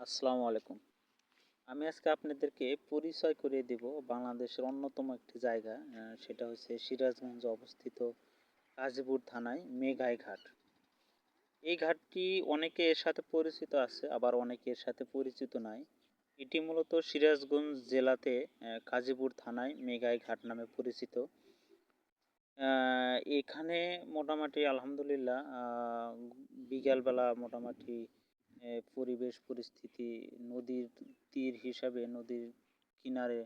আসসালামু আলাইকুম। আমি আজকে আপনাদেরকে পরিচয় করিয়ে দেব বাংলাদেশের অন্যতম একটি জায়গা সেটা হচ্ছে সিরাজগঞ্জে অবস্থিত কাজীপুর থানায় মেঘাই ঘাট। এই ঘাটটি অনেকে এর সাথে পরিচিত আছে আবার অনেকে এর সাথে পরিচিত নাই। এটি মূলত সিরাজগঞ্জ জেলাতে আহ, কাজীপুর থানায় মেঘাই ঘাট নামে পরিচিত। এখানে মোটামুটি আলহামদুলিল্লাহ বিকালবেলা মোটামুটি পরিবেশ, পরিস্থিতি, নদীর তীর হিসাবে নদীর কিনারে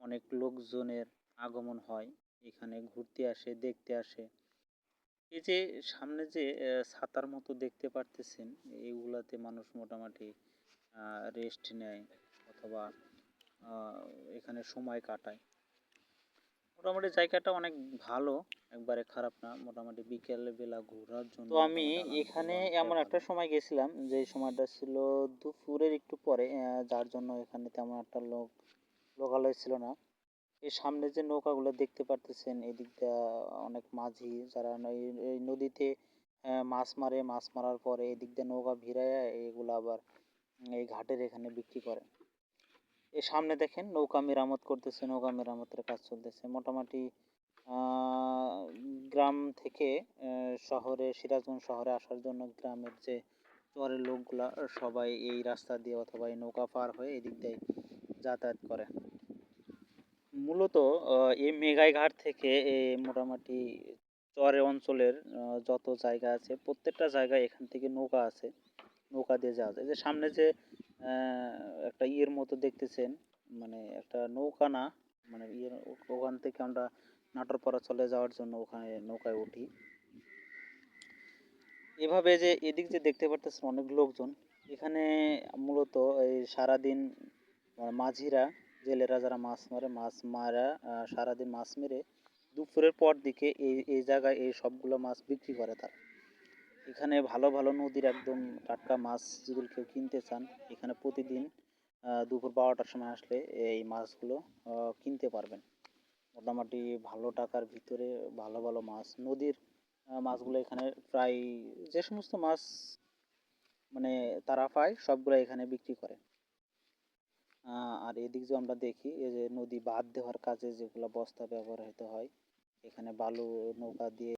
অনেক লোকজনের আগমন হয়। এখানে ঘুরতে আসে, দেখতে আসে। এই যে সামনে যে ছাতার মতো দেখতে পারতেছেন এইগুলাতে মানুষ মোটামুটি রেস্ট নেয় অথবা এখানে সময় কাটায়। মোটামুটি জায়গাটা অনেক ভালো একবারে খারাপ না মোটামুটি বিকেল বেলা ঘোরার জন্য তো আমি এখানে এমন একটা সময় গেছিলাম যে সময়টা ছিল দুপুরের একটু পরে যার জন্য এখানে তেমন একটা লোক লোকালয় ছিল না। এই সামনে যে নৌকাগুলো দেখতে পারতেছেন এদিকটা অনেক মাঝি যারা এই- এই নদীতে মাছ মারে মাছ মারার পরে এদিক দিয়ে নৌকা ভিড়ায় এগুলো আবার এই ঘাটের এখানে বিক্রি করে। এই সামনে দেখেন নৌকা মেরামত করতেছে, নৌকা মেরামতের কাজ চলতেছে। মোটামুটি গ্রাম থেকে শহরে, সিরাজগঞ্জ শহরে আসার জন্য গ্রামের যে চরের লোকগুলা, সবাই এই রাস্তা দিয়ে অথবা এই নৌকা পার হয়ে এদিক দিয়ে যাতায়াত করে। মূলত এই মেঘাই ঘাট থেকে মোটামুটি চরে অঞ্চলের যত জায়গা আছে, প্রত্যেকটা জায়গায় এখান থেকে নৌকা আছে, নৌকা দিয়ে যাওয়া যায়। যে সামনে যে একটা ইয়ের মতো দেখতেছেন মানে একটা নৌকা না মানে ইয়ে ওখান থেকে আমরা নাটোরপাড়া চলে যাওয়ার জন্য ওখানে নৌকায় উঠি। এভাবে যে এদিক যে দেখতে পারতেছেন অনেক লোকজন। এখানে মূলত এই সারাদিন মানে মাঝিরা, জেলেরা যারা মাছ মারে, মাছ মারা সারাদিন মাছ মেরে, দুপুরের পর দিকে এই এই জায়গায় এই সবগুলো মাছ বিক্রি করে তারা। এখানে ভালো ভালো নদীর একদম টাটকা মাছ যেগুলো কেউ কিনতে চান, এখানে প্রতিদিন দুপুর বারোটার সময় আসলে এই মাছগুলো কিনতে পারবেন। মোটামুটি ভালো টাকার ভিতরে ভালো ভালো মাছ, নদীর মাছগুলো এখানে প্রায় যে সমস্ত মাছ মানে তারা পায়, সবগুলো এখানে বিক্রি করে। আর এদিক যে আমরা দেখি, এই যে নদী বাঁধ দেওয়ার কাজে যেগুলো বস্তা ব্যবহৃত হয়, এখানে বালু নৌকা দিয়ে